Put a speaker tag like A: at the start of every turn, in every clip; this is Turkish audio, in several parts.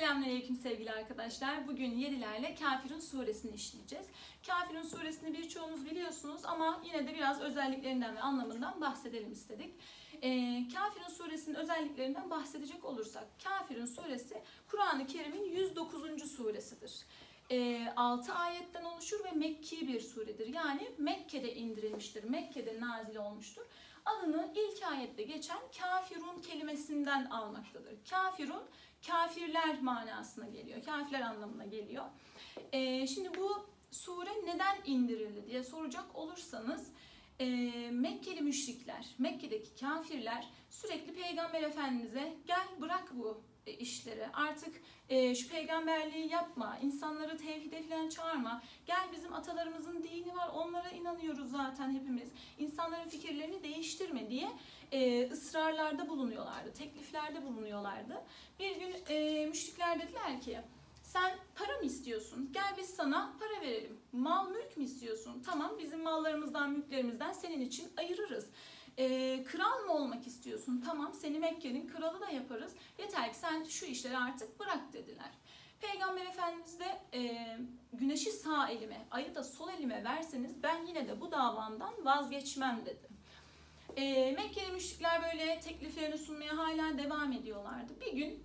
A: Selamünaleyküm sevgili arkadaşlar. Bugün yedilerle Kafirun suresini işleyeceğiz. Kafirun suresini birçoğunuz biliyorsunuz ama yine de biraz özelliklerinden ve anlamından bahsedelim istedik. Ee, Kafirun suresinin özelliklerinden bahsedecek olursak, Kafirun suresi Kur'an-ı Kerim'in 109. suresidir. Ee, 6 ayetten oluşur ve Mekki bir suredir. Yani Mekke'de indirilmiştir, Mekke'de nazil olmuştur. Adını ilk ayette geçen kafirun kelimesinden almaktadır. Kafirun kafirler manasına geliyor. Kafirler anlamına geliyor. Ee, şimdi bu sure neden indirildi diye soracak olursanız e, Mekkeli müşrikler, Mekke'deki kafirler sürekli Peygamber Efendimiz'e gel bırak bu işleri. Artık e, şu peygamberliği yapma, insanları tevhide falan çağırma. Gel bizim atalarımızın dini var, onlara inanıyoruz zaten hepimiz. İnsanların fikirlerini değiştirme diye e, ısrarlarda bulunuyorlardı, tekliflerde bulunuyorlardı. Bir gün e, müşrikler dediler ki, sen para mı istiyorsun? Gel biz sana para verelim. Mal mülk mü istiyorsun? Tamam bizim mallarımızdan, mülklerimizden senin için ayırırız. Ee, kral mı olmak istiyorsun? Tamam seni Mekke'nin kralı da yaparız. Yeter ki sen şu işleri artık bırak dediler. Peygamber Efendimiz de e, güneşi sağ elime, ayı da sol elime verseniz ben yine de bu davamdan vazgeçmem dedi. E, Mekkeli müşrikler böyle tekliflerini sunmaya hala devam ediyorlardı. Bir gün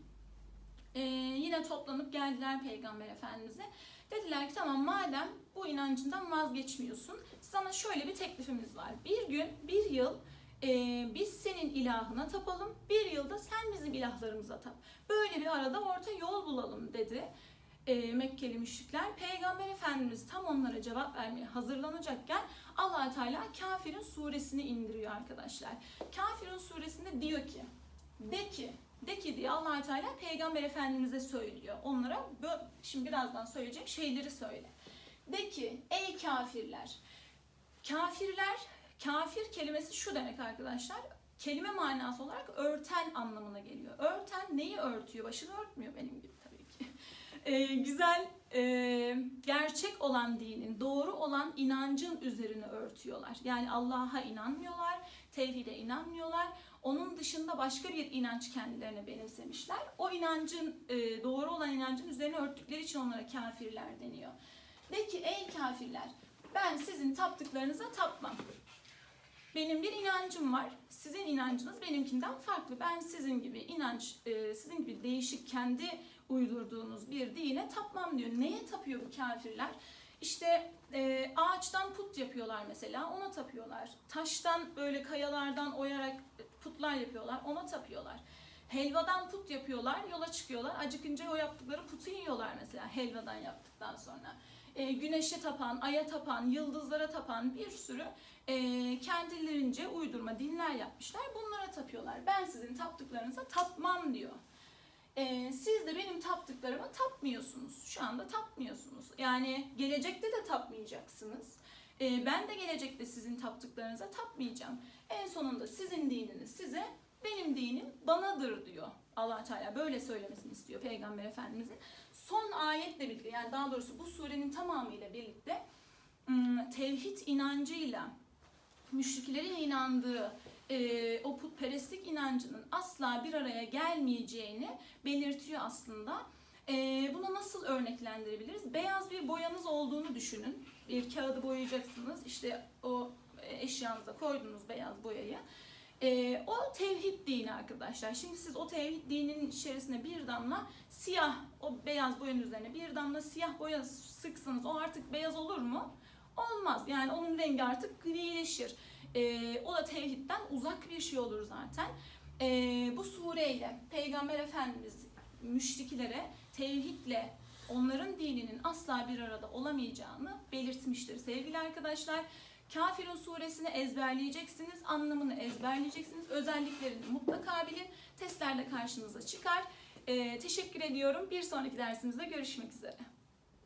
A: e, yine toplanıp geldiler Peygamber Efendimiz'e. Dediler ki tamam madem bu inancından vazgeçmiyorsun sana şöyle bir teklifimiz var. Bir gün, bir yıl e, biz senin ilahına tapalım, bir yılda sen bizim ilahlarımıza tap. Böyle bir arada orta yol bulalım dedi e, Mekkeli müşrikler. Peygamber Efendimiz tam onlara cevap vermeye hazırlanacakken allah Teala Kafirun suresini indiriyor arkadaşlar. Kafirun suresinde diyor ki, de ki, de ki diye allah Teala Peygamber Efendimiz'e söylüyor. Onlara şimdi birazdan söyleyeceğim şeyleri söyle. De ki, ey kafirler, kafirler, kafir kelimesi şu demek arkadaşlar, kelime manası olarak örten anlamına geliyor. Örten neyi örtüyor? Başını örtmüyor benim gibi tabii ki. Ee, güzel, e, gerçek olan dinin, doğru olan inancın üzerine örtüyorlar. Yani Allah'a inanmıyorlar, tevhide inanmıyorlar. Onun dışında başka bir inanç kendilerine benimsemişler. O inancın, e, doğru olan inancın üzerine örttükleri için onlara kafirler deniyor. De ki ey kafirler, ben sizin taptıklarınıza tapmam. Benim bir inancım var. Sizin inancınız benimkinden farklı. Ben sizin gibi inanç, e, sizin gibi değişik kendi uydurduğunuz bir dine tapmam diyor. Neye tapıyor bu kafirler? İşte e, ağaçtan put yapıyorlar mesela, ona tapıyorlar. Taştan böyle kayalardan oyarak putlar yapıyorlar, ona tapıyorlar. Helvadan put yapıyorlar, yola çıkıyorlar. Acıkınca o yaptıkları putu yiyorlar mesela helvadan yaptıktan sonra. E, güneşe tapan, aya tapan, yıldızlara tapan bir sürü e, kendilerince uydurma dinler yapmışlar. Bunlara tapıyorlar. Ben sizin taptıklarınıza tapmam diyor. E, siz de benim taptıklarıma tapmıyorsunuz. Şu anda tapmıyorsunuz. Yani gelecekte de tapmayacaksınız. E, ben de gelecekte sizin taptıklarınıza tapmayacağım. En sonunda sizin dininiz size, benim dinim banadır diyor. allah Teala böyle söylemesini istiyor Peygamber Efendimizin. Son ayetle birlikte yani daha doğrusu bu surenin tamamıyla birlikte ım, tevhid inancıyla müşriklerin inandığı e, o putperestlik inancının asla bir araya gelmeyeceğini belirtiyor aslında. E, bunu nasıl örneklendirebiliriz? Beyaz bir boyanız olduğunu düşünün. Bir kağıdı boyayacaksınız. İşte o eşyanıza koydunuz beyaz boyayı. E, o tevhid dini arkadaşlar. Şimdi siz o tevhid dininin içerisine bir damla siyah, o beyaz boyanın üzerine bir damla siyah boya sıksanız o artık beyaz olur mu? Olmaz. Yani onun rengi artık grileşir. E, o da tevhidden uzak bir şey olur zaten. E, bu sureyle Peygamber Efendimiz müşriklere tevhidle onların dininin asla bir arada olamayacağını belirtmiştir sevgili arkadaşlar. Kafirun suresini ezberleyeceksiniz, anlamını ezberleyeceksiniz, özelliklerini mutlaka bilin. Testlerde karşınıza çıkar. Ee, teşekkür ediyorum. Bir sonraki dersimizde görüşmek üzere.